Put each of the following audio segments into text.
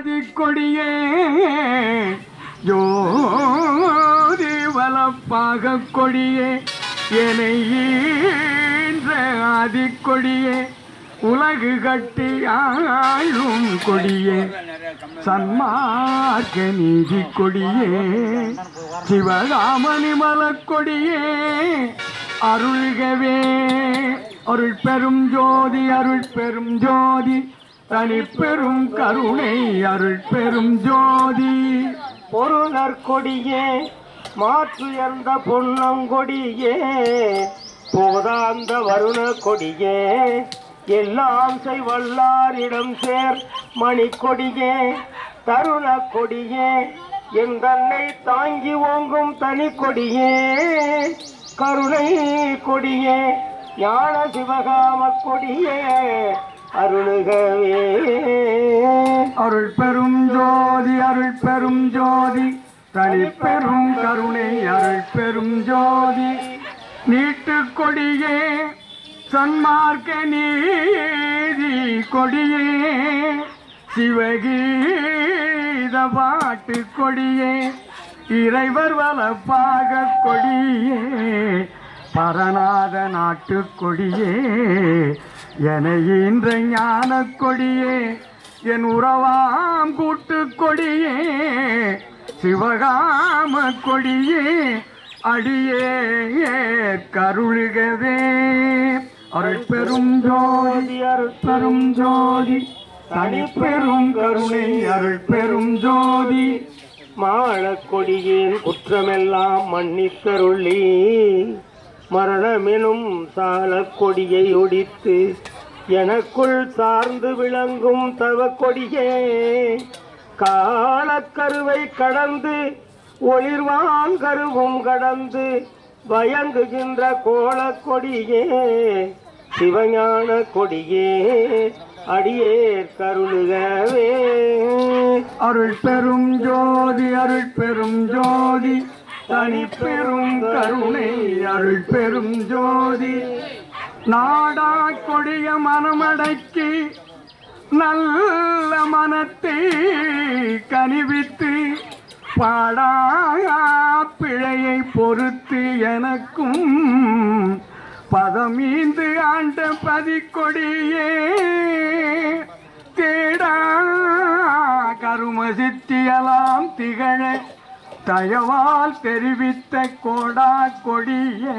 கொடியே ஜோதி வலப்பாக கொடியே என்னை ஈன்ற ஆதிக்கொடியே உலகு கட்டி ஆளும் கொடியே சன்மார்க்க நீதி கொடியே சிவகாமணி மலக்கொடியே அருள்கவே அருள் பெரும் ஜோதி அருள் பெரும் ஜோதி தனி பெரும் கருணை அருள் பெரும் ஜோதி. பொருளர் கொடியே மாற்றுயர்ந்த பொன்னங்கொடியே போதாந்த வருண கொடியே எல்லாம் செய்வல்லாரிடம் சேர் மணிக்கொடியே தருண கொடியே என் தன்னை தாங்கி ஓங்கும் தனி கொடியே. கருணை கொடியே ஞான சிவகாம கொடியே. அருளுகவே. அருள் பெரும் ஜோதி அருள் பெரும் ஜோதி தனி பெரும் கருணை அருள் பெரும் ஜோதி. நீட்டு கொடியே சன்மார்க்க நீதி கொடியே. சிவகீத பாட்டு கொடியே இறைவர் வளப்பாக கொடியே. பரநாத நாட்டு கொடியே என ஈன்ற ஞான கொடியே என் உறவாம் கூட்டு கொடியே சிவகாம கொடியே அடியே கருளுகவே. அருள் பெரும் ஜோதி அருள் பெரும் ஜோதி தனி பெரும் கருணை அருள் பெரும் ஜோதி மாளக்கொடியின் குற்றமெல்லாம் மன்னித்தருள்ளி மரணமெனும் சாலக் கொடியை ஒடித்து எனக்குள் சார்ந்து விளங்கும் தவ கொடியே காலக்கருவை கடந்து ஒளிர்வான் கருவும் கடந்து பயங்குகின்ற கோலக்கொடியே சிவஞான கொடியே அடியேற் கருளுகவே. அருள் பெரும் ஜோதி அருள் பெரும் ஜோதி. தனி பெரும் கருணை அருள் பெரும் ஜோதி. நாடா கொடிய மனமடக்கி நல்ல மனத்தை கனிவித்து பாடா பிழையை பொறுத்து எனக்கும் பதமீந்து ஆண்ட பதிக்கொடியே. தேடா கரும சித்தியலாம் திகழ தயவால் தெரிவித்த கோடா கொடியே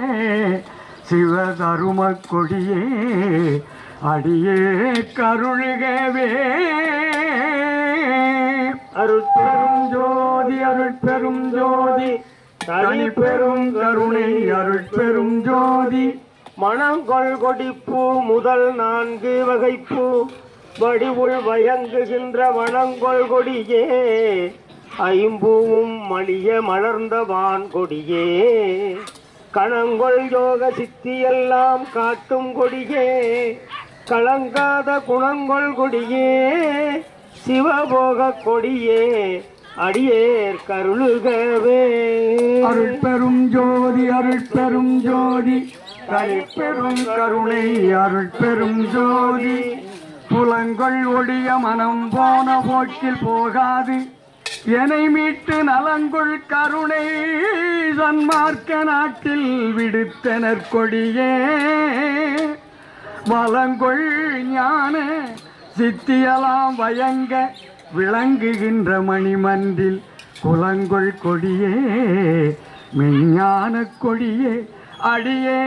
சிவதரும கொடியே அடியே கருளுகவே அருட்பெரும் ஜோதி அருட்பெரும் ஜோதி தனி பெரும் கருணை அருட்பெரும் ஜோதி. மணங்கொள் கொடிப்பூ முதல் நான்கு வகைப்பூ வடிவுள் வயங்குகின்ற மணங்கொள் கொடியே. ஐம்பூவும் மணிய மலர்ந்த வான் கொடியே கணங்கொள் யோக சித்தியெல்லாம் காட்டும் கொடியே. கலங்காத குணங்கொள் கொடியே. சிவபோக கொடியே. அடியேர் கருளுகவே. அருள் பெரும் ஜோதி அருள் பெரும் ஜோதி. தனி கருணை அருள் பெரும் ஜோதி. புலங்கள் ஒடிய மனம் போன போக்கில் போகாது. என்னை மீட்டு நலங்குள் கருணை சன்மார்க்க நாட்டில் விடுத்தனர் கொடியே. வளங்கொள் ஞான சித்தியலாம் வயங்க விளங்குகின்ற மணிமன்றில் குலங்கொள் கொடியே மெஞ்ஞான கொடியே அடியே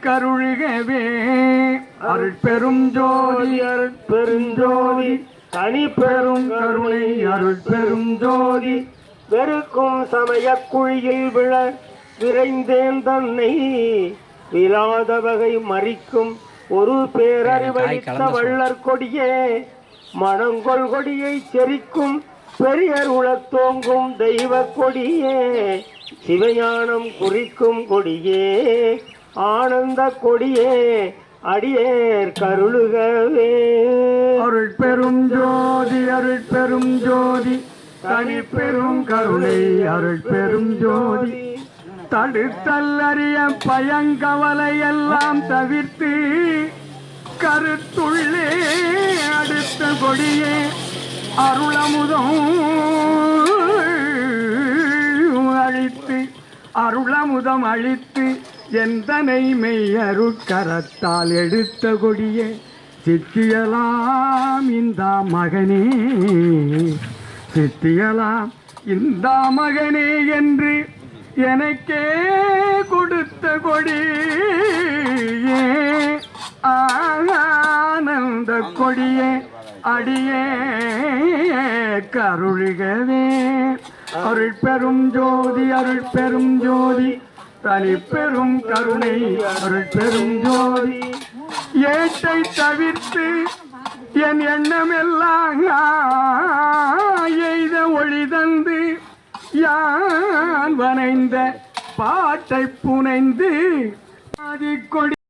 கருழுகவே. அருள் பெரும் ஜோதி அருள் பெருஞ்சோதி தனி பெரும் கருணை அருள் பெரும் ஜோதி வெறுக்கும் சமய குழியில் விழ விரைந்தேன் தன்னை. விழாத வகை மறிக்கும் ஒரு பேரறிவழித்த வள்ளற் கொடியே மணங்கொள் கொடியை செரிக்கும் பெரியர் உளத்தோங்கும் தெய்வ கொடியே சிவஞானம் குறிக்கும் கொடியே ஆனந்த கொடியே அடியேர் கருளுகவே. அருள் பெரும் ஜோதி அருள் பெரும் ஜோதி தனி பெரும் கருணை அருள் பெரும் ஜோதி தடுத்தல்லறிய பயங்கவலை எல்லாம் தவிர்த்து கருத்துள்ளே அடுத்த கொடியே அருளமுதம் அழித்து அருளமுதம் அழித்து எந்தனை மெய் அருட்கரத்தால் எடுத்த கொடியே சித்தியலாம் இந்த மகனே. சித்தியலாம் இந்த மகனே என்று எனக்கே கொடுத்த கொடி ஆனந்த கொடியே அடியே கருளுகவே. அருள் பெரும் ஜோதி அருள் பெரும் ஜோதி தனி பெரும் கருணை அருள் பெரும் ஜோதி. ஏட்டை தவிர்த்து என் எண்ணமெல்லாம் எய்த ஒளி தந்து யான் வனைந்த பாட்டை புனைந்து ஆதிக்கொடி